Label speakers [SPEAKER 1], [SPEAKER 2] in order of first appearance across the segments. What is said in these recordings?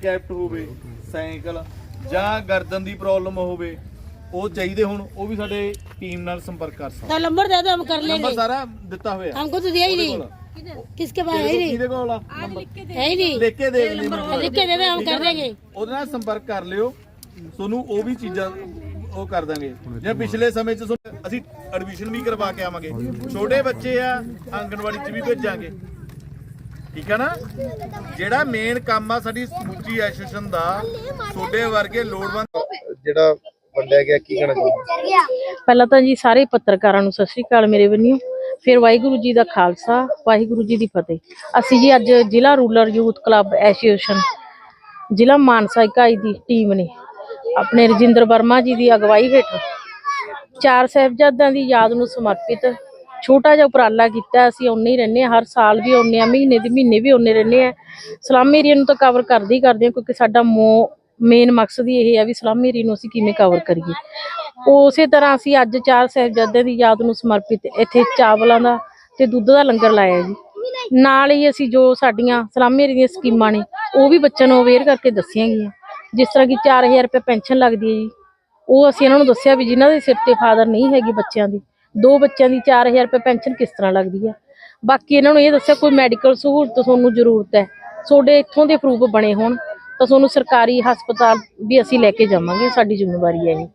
[SPEAKER 1] Kept ਹੋਵੇ cycle ਜਾਂ ਗਰਦਨ ਦੀ ਪ੍ਰੋਬਲਮ ਹੋਵੇ ਉਹ ਚਾਹੀਦੇ ਹੁਣ ਉਹ ਵੀ ਸਾਡੇ ਟੀਮ ਨਾਲ ਸੰਪਰਕ ਕਰ ਸਕਦੇ
[SPEAKER 2] तो नंबर दे दो हम कर
[SPEAKER 1] ਨੰਬਰ
[SPEAKER 2] लेंगे
[SPEAKER 1] ਸਾਰਾ ਦਿੱਤਾ ਹੋਇਆ
[SPEAKER 2] हमको तो दिया ही
[SPEAKER 1] ਉਹਦੇ
[SPEAKER 2] नहीं
[SPEAKER 1] ਕੋਲ।
[SPEAKER 2] किसके पास है ही नहीं
[SPEAKER 1] ਕਿਹਦੇ ਕੋਲ ਆ ਨੰਬਰ
[SPEAKER 2] है ही नहीं
[SPEAKER 1] ਲਿਖ ਕੇ ਦੇ ਦਿੰਦੇ ਮੈਂ
[SPEAKER 2] लिख के दे दे हम कर देंगे
[SPEAKER 1] ਉਹਦੇ ਨਾਲ ਸੰਪਰਕ ਕਰ ਲਿਓ ਤੁਹਾਨੂੰ ਉਹ ਵੀ ਚੀਜ਼ਾਂ ਉਹ ਕਰ ਦਾਂਗੇ ਜਾਂ ਪਿਛਲੇ ਸਮੇਂ 'ਚ ਤੁਹਾਨੂੰ ਅਸੀਂ ਐਡਮਿਸ਼ਨ ਵੀ ਕਰਵਾ ਕੇ ਆਵਾਂਗੇ ਛੋਟੇ ਬੱਚੇ ਆ ਆਂਗਣਵਾੜੀ 'ਚ ਵੀ ਭੇਜਾਂਗੇ ਠੀਕ ਆ ਨਾ? ਜਿਹੜਾ ਮੇਨ ਕੰਮ ਆ ਸਾਡੀ ਸਮੁੱਚੀ ਐਸੋਸੀਏਸ਼ਨ ਦਾ ਛੋਟੇ ਵਰਗੇ ਲੋੜਵੰਦ
[SPEAKER 3] ਜਿਹੜਾ ਵੰਡਿਆ ਗਿਆ ਕੀ ਕਹਿਣਾ ਚਾਹੁੰਦੇ
[SPEAKER 4] ਪਹਿਲਾਂ ਤਾਂ ਜੀ ਸਾਰੇ ਪੱਤਰਕਾਰਾਂ ਨੂੰ ਸਤਿ ਸ੍ਰੀ ਅਕਾਲ ਮੇਰੇ ਵੱਲੋਂ। ਫਿਰ ਵਾਹਿਗੁਰੂ ਜੀ ਦਾ ਖਾਲਸਾ ਵਾਹਿਗੁਰੂ ਜੀ ਦੀ ਫਤਿਹ। ਅਸੀਂ ਜੀ ਅੱਜ ਜ਼ਿਲ੍ਹਾ ਰੂਰਲ ਯੂਥ ਕਲੱਬ ਐਸੋਸੀਏਸ਼ਨ ਜ਼ਿਲ੍ਹਾ ਮਾਨਸਾ ਇਕਾਈ ਦੀ ਟੀਮ ਨੇ। ਆਪਣੇ ਰਜਿੰਦਰ ਵਰਮਾ ਜੀ ਦੀ ਅਗਵਾਈ ਹੇਠ ਚਾਰ ਸਾਹਿਬਜ਼ਾਦਿਆਂ ਦੀ ਯਾਦ ਨੂੰ ਸਮਰਪਿਤ ਛੋਟਾ ਜਿਹਾ ਉਪਰਾਲਾ ਕੀਤਾ, ਅਸੀਂ ਉਨੇ ਹੀ ਰਹਿੰਦੇ ਹਾਂ, ਹਰ ਸਾਲ ਵੀ ਉਨੇ ਆ ਮਹੀਨੇ ਦੇ ਮਹੀਨੇ ਵੀ ਉਨੇ ਰਹਿੰਦੇ ਆ ਸਲਾਮ ਏਰੀਆ ਨੂੰ ਤਾਂ ਕਵਰ ਕਰਦੇ ਹੀ ਕਰਦੇ ਹਾਂ, ਕਿਉਂਕਿ ਸਾਡਾ ਮੋ ਮੇਨ ਮਕਸਦ ਹੀ ਇਹ ਹੈ ਵੀ ਸਲਾਮ ਏਰੀਆ ਨੂੰ ਅਸੀਂ ਕਿਵੇਂ ਕਵਰ ਕਰੀਏ। ਉਸੇ ਤਰ੍ਹਾਂ ਅਸੀਂ ਅੱਜ ਚਾਰ ਸਾਹਿਬਜ਼ਾਦਿਆਂ ਦੀ ਯਾਦ ਨੂੰ ਸਮਰਪਿਤ ਇੱਥੇ ਚਾਵਲਾਂ ਦਾ ਤੇ ਦੁੱਧ ਦਾ ਲੰਗਰ ਲਾਇਆ ਜੀ। ਨਾਲ ਹੀ ਅਸੀਂ ਜੋ ਸਾਡੀਆਂ ਸਲਾਮੀ ਦੀਆਂ ਸਕੀਮਾਂ ਨੇ, ਉਹ ਵੀ ਬੱਚਿਆਂ ਨੂੰ ਅਵੇਅਰ ਕਰਕੇ ਦੱਸੀਆਂ ਗਈਆਂ। ਜਿਸ ਤਰ੍ਹਾਂ ਕਿ 4000 ਰੁਪਏ ਪੈਨਸ਼ਨ ਲੱਗਦੀ ਹੈ ਜੀ। ਉਹ ਅਸੀਂ ਇਹਨਾਂ ਨੂੰ ਦੱਸਿਆ ਵੀ ਜਿਨ੍ਹਾਂ ਦੇ ਸਿਰ ਤੇ ਫਾਦਰ ਨਹੀਂ ਹੈਗੀ ਬੱਚਿਆਂ ਦੀ ਦੋ ਬੱਚਿਆਂ ਦੀ 4000 ਰੁਪਏ ਪੈਨਸ਼ਨ ਕਿਸ ਤਰ੍ਹਾਂ ਲੱਗਦੀ ਹੈ ਬਾਕੀ ਇਹਨਾਂ ਨੂੰ ਇਹ ਦੱਸਿਆ ਕੋਈ ਮੈਡੀਕਲ ਸਹੂਲਤ ਤੁਹਾਨੂੰ ਜ਼ਰੂਰਤ ਹੈ। ਤੁਹਾਡੇ ਇੱਥੋਂ ਦੇ ਪ੍ਰੂਫ ਬਣੇ ਹੋਣ, ਤਾਂ ਤੁਹਾਨੂੰ ਸਰਕਾਰੀ ਹਸਪਤਾਲ ਵੀ ਅਸੀਂ ਲੈ ਕੇ ਜਾਵਾਂਗੇ, ਸਾਡੀ ਜ਼ਿੰਮੇਵਾਰੀ ਹੈ ਇਹ।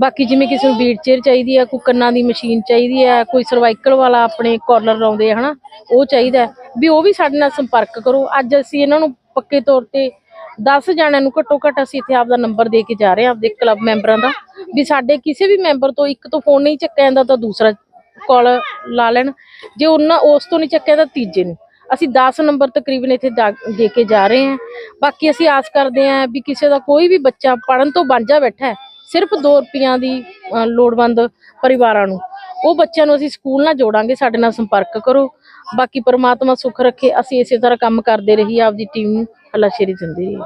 [SPEAKER 4] ਬਾਕੀ ਜਿਵੇਂ ਕਿਸੇ ਨੂੰ ਵੀਲ ਚੇਅਰ ਚਾਹੀਦੀ ਹੈ ਕੋਈ ਕੰਨਾਂ ਦੀ ਮਸ਼ੀਨ ਚਾਹੀਦੀ ਹੈ ਕੋਈ ਸਰਵਾਈਕਲ ਵਾਲਾ ਆਪਣੇ ਕਾਲਰ ਲਾਉਂਦੇ ਆ, ਹਨਾ, ਉਹ ਚਾਹੀਦਾ। ਵੀ ਉਹ ਵੀ ਸਾਡੇ ਨਾਲ ਸੰਪਰਕ ਕਰੋ। ਅੱਜ ਅਸੀਂ ਇਹਨਾਂ ਨੂੰ ਪੱਕੇ ਤੌਰ ਤੇ 10 ਜਣਿਆਂ ਨੂੰ ਘੱਟੋ ਘੱਟ ਅਸੀਂ ਇੱਥੇ ਆਪਦਾ ਨੰਬਰ ਦੇ ਕੇ ਜਾ ਰਹੇ ਹਾਂ, ਆਪਦੇ ਕਲੱਬ ਮੈਂਬਰਾਂ ਦਾ। ਵੀ ਸਾਡੇ ਕਿਸੇ ਵੀ ਮੈਂਬਰ ਤੋਂ ਇੱਕ ਤੋਂ ਫੋਨ ਨਹੀਂ ਚੱਕਿਆ ਜਾਂਦਾ, ਤਾਂ ਦੂਸਰਾ ਕਾਲ ਲਾ ਲੈਣ। ਜੇ ਉਹਨਾਂ ਉਸ ਤੋਂ ਨਹੀਂ ਚੱਕਿਆ, ਤਾਂ ਤੀਜੇ ਨੂੰ। ਅਸੀਂ 10 ਨੰਬਰ ਤਕਰੀਬਨ ਇੱਥੇ ਦੇ ਕੇ ਜਾ ਰਹੇ ਹਾਂ। ਬਾਕੀ ਅਸੀਂ ਆਸ ਕਰਦੇ ਹਾਂ ਵੀ ਕਿਸੇ ਦਾ ਕੋਈ ਵੀ ਬੱਚਾ ਪੜਨ ਤੋਂ ਵਾਂਝਾ ਬੈਠਾ ਹੈ, ਸਿਰਫ 2 ਰੁਪਈਆਂ ਦੀ ਲੋੜਵੰਦ ਪਰਿਵਾਰਾਂ ਨੂੰ, ਉਹ ਬੱਚਿਆਂ ਨੂੰ ਅਸੀਂ ਸਕੂਲ ਨਾਲ ਜੋੜਾਂਗੇ, ਸਾਡੇ ਨਾਲ ਸੰਪਰਕ ਕਰੋ। ਬਾਕੀ ਪਰਮਾਤਮਾ ਸੁਖ ਰੱਖੇ, ਅਸੀਂ ਇਸੇ ਤਰ੍ਹਾਂ ਕੰਮ ਕਰਦੇ ਰਹੀਏ, ਆਪਦੀ ਟੀਮ ਨੂੰ ਹੱਲਾਸ਼ੇਰੀ ਦਿੰਦੇ ਰਹੀਏ।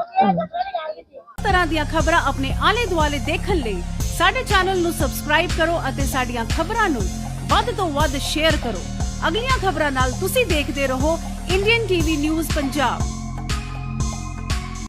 [SPEAKER 5] ਤਰ੍ਹਾਂ ਦੀਆਂ ਖਬਰਾਂ ਆਪਣੇ ਆਲੇ ਦੁਆਲੇ ਦੇਖਣ ਲਈ ਸਾਡੇ ਚੈਨਲ ਨੂੰ ਸਬਸਕ੍ਰਾਈਬ ਕਰੋ ਅਤੇ ਸਾਡੀਆਂ ਖਬਰਾਂ ਨੂੰ ਵੱਧ ਤੋਂ ਵੱਧ ਸ਼ੇਅਰ ਕਰੋ। ਅਗਲੀਆਂ ਖਬਰਾਂ ਨਾਲ ਤੁਸੀਂ ਦੇਖਦੇ ਰਹੋ ਇੰਡੀਅਨ ਟੀਵੀ ਨਿਊਜ਼ ਪੰਜਾਬ।